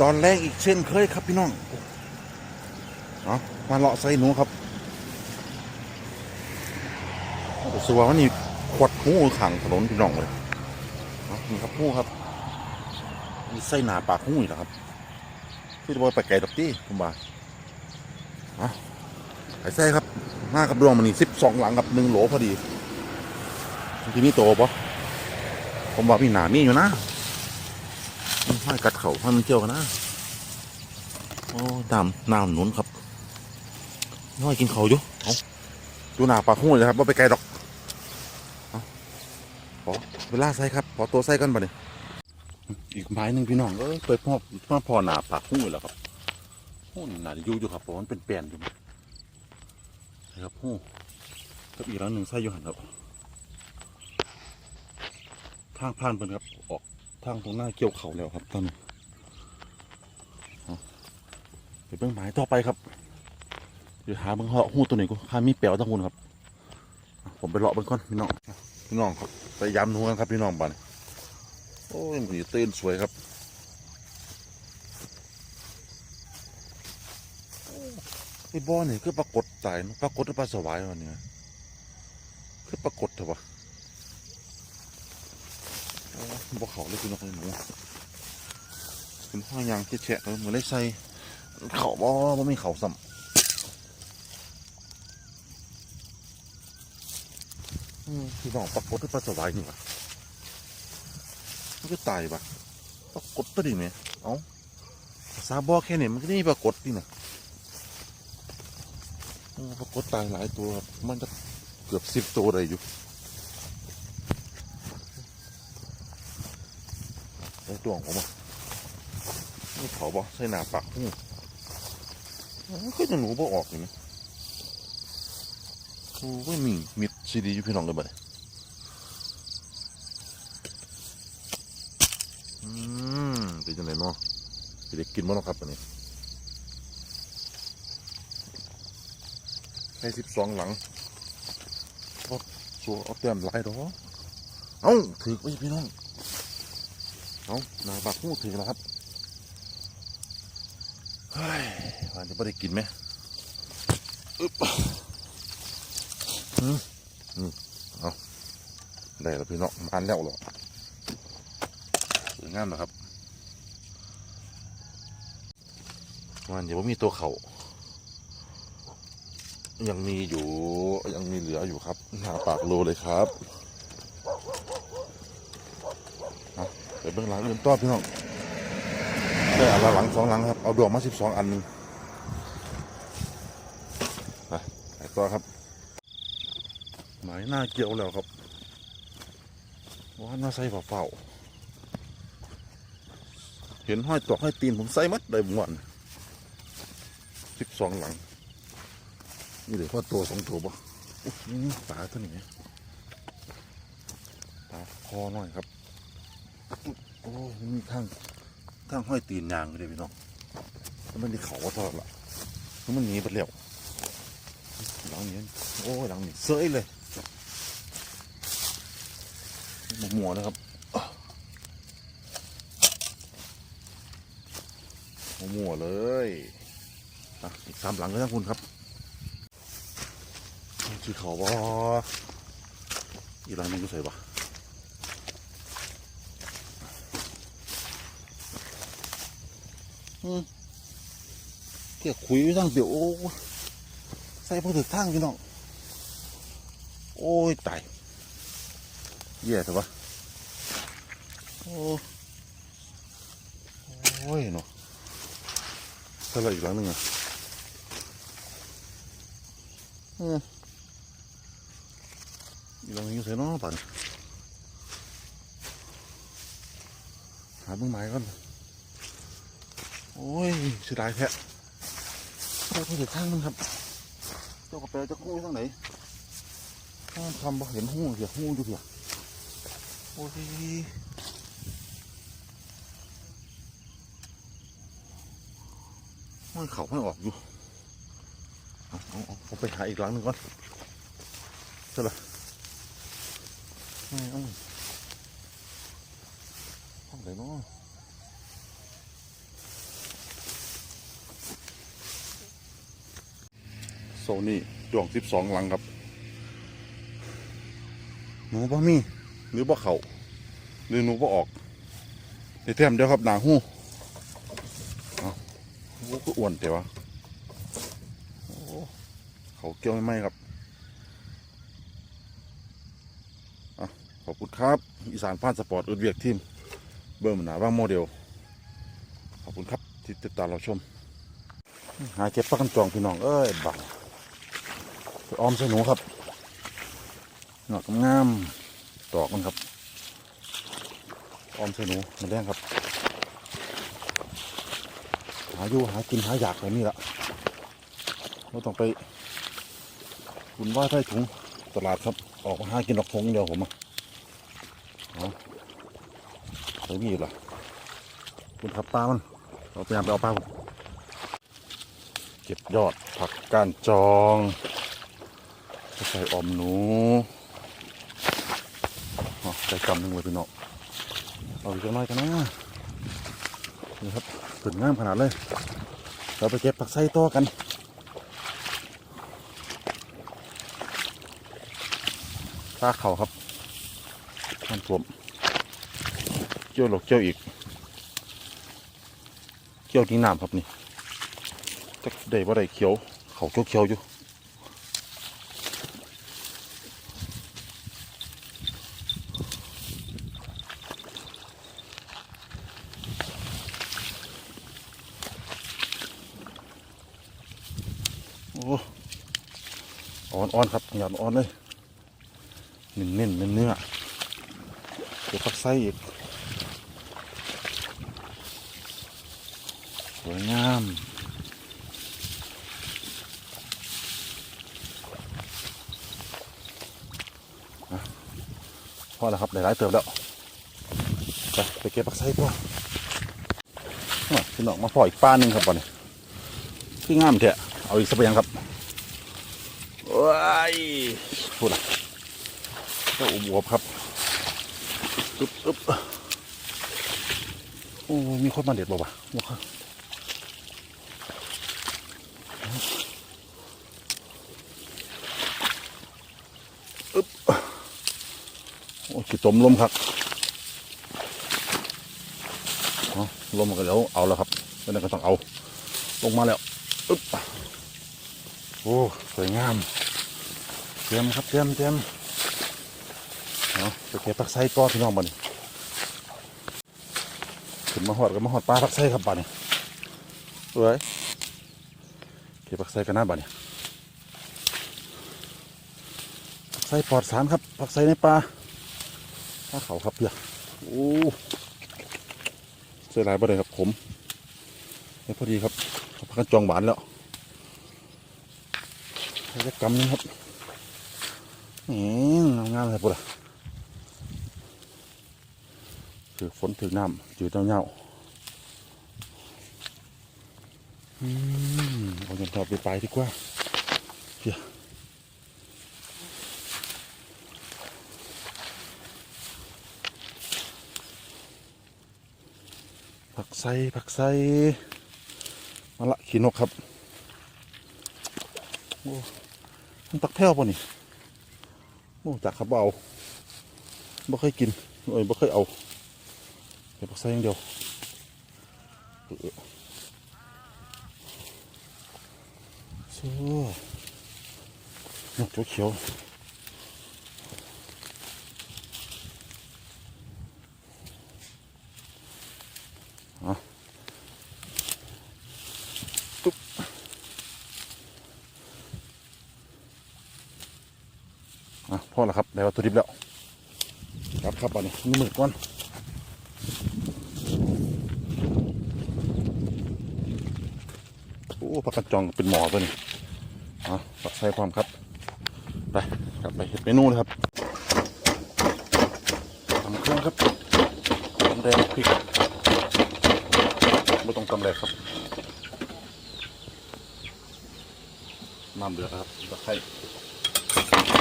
ตอนแรกอีกเช่นเคยครับพี่น้องเอาะมาเลาะใส่หนูครับสัวมันนี่ขวดหูขังถนนพี่น้องเลยเอานี่ครับหูครับมีไส้หนาปากหูอีกแล้วครับพี่จะบอกไปไกลดอกตี้ผมว่าเอาไอ้ไส้ครับหน้ากับดวงมันนี่สิบสองหลังกับหนึ่งโหลพอดีที่มีโตปะผมว่าพี่หนามีอยู่นะ ห้อยกัดเขาให้มันเจียวกันนะโอ้ดำน้ำหนุนครับน้อยกินเขาอยู่เอาดูหนาปลาหุ้เลยครับว่าไปไกลดอกเอาขอเวลาใส่ครับขอตัวใส่กันบ่เนี่ยอีกไม้หนึ่งพี่น้องเอ้ยเปิดพ่อพ่อพอหนาปลาหุ้ยแล้วครับหุ้ยหนาอยู่อยู่ครับเพราะมันเป็นแปลนอยู่นะครับหุ้ยกับอีกแล้วหนึ่งใส่อยู่หันครับทางผ่านเพิ่นครับออก ทางตรงหน้าเกี่ยวเขาแล้วครับตอนนี้เอาไปเบื้องหมายต่อไปครับ เดี๋ยวหาเบื้องเหาะหูตัวไหนกูหามีแปลวทั้งคนครับ ผมไปเลาะเบื้องก่อนพี่น้องพี่น้องครับไปย้ำหนูกันครับพี่น้องบ้านโอ้ยมันอยู่ตื่นสวยครับไอ้บ่อนี่คือปรากฏตายเนอะปรากฏหรือปลาสวายวันนี้คือปรากฏเถอะวะ บ่เขาเลยคุณน้องหนูคุณพ่อยางเฉะๆเลยเหมือนได้ใส่เขาบ่บ่มีเขาซ้ำอืมพี่น้องปรากฏที่ปลาสวายนี่วะมันก็ตายปะปรากฏตัวดิเนี่ยเอ้าภาบ่อแค่เนี้มันก็นี่ปรากฏนี่นะปรากฏตายหลายตัวครับมันจะเกือบสิบตัวเลยอยู่ ไอตัวของผมอะนี่เขาบ่ใส่หน้าปากหูมันก็จะหนูบ่ออกอยู่นะกูไม่มีมิดซีดีอยู่พี่น้องเลยบ่เนี่ยอืมเป็นจังไดเนาะสิได้กินบ่เนาะครับอันนี้ให้สิบสองหลังก็สัวเอาเต็มหลายดอกเอ้าถือไว้พี่น้อง เอาหนาปากหูถึงแล้วครับเฮ้ยวันจะไม่ได้กินไหมอึ๊บอืมอืมเอาได้แล้วพี่น้องมานแล้วเหรอสวยงามนะครับวันเดี๋ยวมีตัวเขายังมีอยู่ยังมีเหลืออยู่ครับหน้าปากโลเลยครับ ไปเบื้องหลังอื่นต่อพี่น้องได้อันละหลังสองหลังครับ เอาดอกมาสิบสองอันหนึ่งไปไปต่อครับ หมายหน้าเกี่ยวแล้วครับว่าหน้าใส่เฝ้าๆเห็นห้อยตอกห้อยตีนผมใส่มัดได้หมดสิบสองหลัง นี่เดี๋ยวพ่อตัวสองตัวบ่อุ๊ยนี่ปลาตัวนี้ปลาคอหน่อยครับ อ้มีทางทางห้อยตีนยางเลยพี่น้องแล้วมันได้เขาว่าทอดละแล้วมันหนีไปแล้วหลังนี้โอ้หลังนี้เสยเลยหมวหมัวนะครับหมวหมัวเลยอะอีกสามหลังก็ทั้งคุณครับชื่อเขาว่าอีกหลังหนึงก็ใส่ปะ เกี่ยคุยทั้งเดี๋ยวใส่พวกถือทางพี่น้อง โอ้ยตายเหี้ย่เถอะวะโอ้โอ้ยเนาะใส่อะไรอีกหลังหนึงอะเอออีกหลังนึงใส่เนาะป่นหาเบื้องไม้ก่อน โอ้ยเสียดายแท้ไปเพื่อทางนึงครับ เจ้ากระเปรจะหู้ทางไหนอ้าทำบ่เห็นหู้เสียหู้อยู่เสียโอ้ยไม่เขาไม่ออกอยู่เอาเอาเอาไปหาอีกหลังหนึ่งก่อนเสร็จละไม่เอาห้องไหนเนาะ ซนี่ดวงสิบสองหลังครับหนูบ่มี หรือบ่เขาหรือหนูบ่ออกในแต้มเดียวครับหนาหูเอาโอ้ก็อ้วนแต่ว่าโอ้เขาเกี่ยวไม่ไหมครับอะขอบคุณครับ อีสานพานสปอร์ตอุดเวียกทีม เบอร์มันหนาว่างโมเดล ขอบคุณครับที่ติดตามเราชม หาเก็บปลากันจองพี่น้อง เอ้ยบังไป ออมใส่หนูครับหนอกงามๆดอกมันครับ ออมใส่หนูมันแดงครับ หาอยู่หากินหาอยากแบบนี้ละเราต้องไปคุณว่าไส้ถุงตลาดครับ ออกมาหากินดอกทงเดียวผมอะเอาไปมีอยู่ล่ะคุณขับปลามันเราพยายามไปเอาปลาผมเก็บยอดผักก้านจอง ไปใส่อมหนูอ๋อใจกำหนึ่งเลยพี่น้องเอาอีกน้อยกันนะนี่ครับขึ้นงามขนาดเลย เราไปเก็บผักไส้ต่อกันปลาเขาครับมันท่วมเกี่ยวหลกเกี่ยวอีก เกี่ยวที่น้ำครับนี่จักได้ว่าได้เขียว เขาเขียวเขียวๆอยู่ อ้อ่อนอ่อนๆครับหยาดอ่อนเลยเน้นเน้นเนื้อเนื้อเดี๋ยวพักไส้อีกสวยงามอะพอแล้วครับหลายๆเติบแล้วไปไปเก็บผักไส้ตัวพี่น้องมาพออีกป้าหนึ่งครับบอลนี่คืองามเถอะเอาอีกสักไปยังครับ พูดละเจ้าอุบวบครับอึ๊บอึ๊บโอ้ มีคนมาเด็ดบ่าะบ่ครับอึ๊บโอ้ขีดตมลมครับเอาลมมันก็แล้วเอาแล้วครับแล้วนั่นก็ต้องเอา ลงมาแล้วอึ๊บโอ้ สวยงาม เตรียมครับเตรียมเตรียมเอาไปเก็บผักไส้ก้อนพี่น้องบ้านี่ขึ้นมาหอดก็มาหอดปลาผักไส้ครับบ้านี่สวยเก็บผักไส้กันหน้าบ้านี่ผักไส้ปลอดสารครับผักไส้ในปลาปลาเขาครับเพียโอ้เสียหลายบ่เลยครับผมได้พอดีครับพักกันจองหวานแล้วใช้กำนึงครับ แหมงามเลยปุ๊ดถือฝนถือน้ำจืดเน่าๆอืมเอาเงินต่อไปไปดีกว่าเพียผักไส้ผักไส้มาละ ขีนกครับ โอ้มันตักแพ้วป่ะนี่ โอ้จากขับเอาบ่เคยกินเอ้ยบ่เคยเอาเดี๋ยวใส่อย่างเดียวเออโซ่นกตัวเขียว อะพอแล้วครับได้วัตถุดิบแล้วครับครับอันนี้นี่มือก่อนโอ้ผักกระจองเป็นหมอตัวนี้อะปักใส่ความครับไปกลับไปเห็ดเมนูเลยครับทำเครื่องครับตำแดงพริกไม่ต้องตำแดงครับน้ำเดือดครับตะไคร้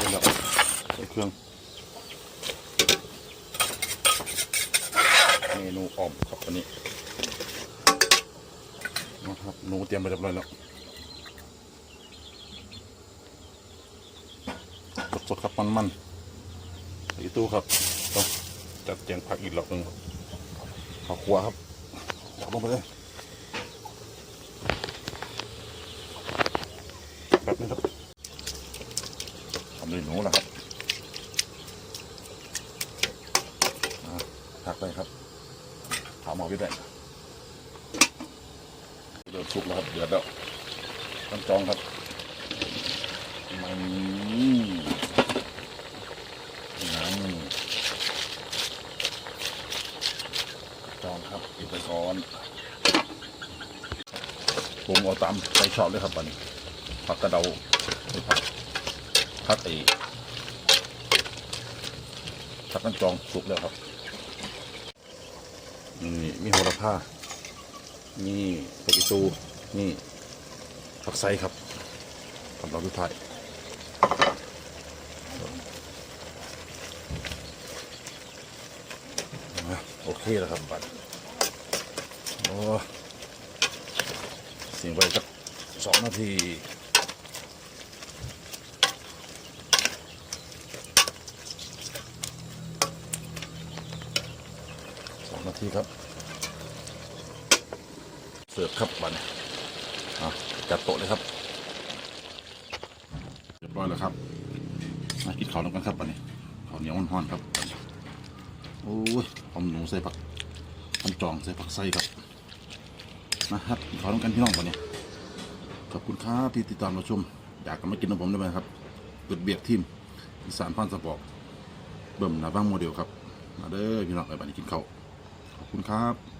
ใส่แล้วใส่เครื่องเมนูอ่อมครับวันนี้นะครับหนูเตรียมไปเรียบร้อยแล้วสดๆครับมันๆใส่ตู้ครับต้องจัดแจงผักอีกรอบหนึ่งข้าวคั่วครับจับลงไปเลยแป๊บนึงครับ ทำด้วยหนูแล้วครับผักไปครับถามหมอพี่ได้เดือดสุกแล้วครับเดือดแล้วต้องจองครับมันน้ำจองครับอีกไปก่อนปรุงเอาตามใจชอบเลยครับบัดนผักกระเดาผัก ผักไอผักกันจองสุกแล้วครับ นี่มีโหระพา นี่ตะกิตูนี่ผักไซครับทำเราทุกท่ายโอเคแล้วครับบัดโอ้สียงไปสักสองนาที สองนา ทีครับ เสิร์ฟครับบัดนอะจัดโต๊ะเลยครับเรียบร้อยแล้วครับมากินข้าวแล้วกันครับบัดนี้ข้าวเหนียวมันฮ้อนๆครับโอ้ยหอมหนูใส่ผักพันจองใส่ผักไส้ครับนะครับข้าวแล้วกันพี่น้องบัดนี้ขอบคุณครับที่ติดตามเราชม อยากกลับมากินกับผมได้ไหมครับเปิดเบียกทีมอีสานพันสปอร์ตเบิ่มนาบ้างโมเดลครับมาเด้อพี่น้องไปบัดนี้กินข้าว ขอบคุณครับ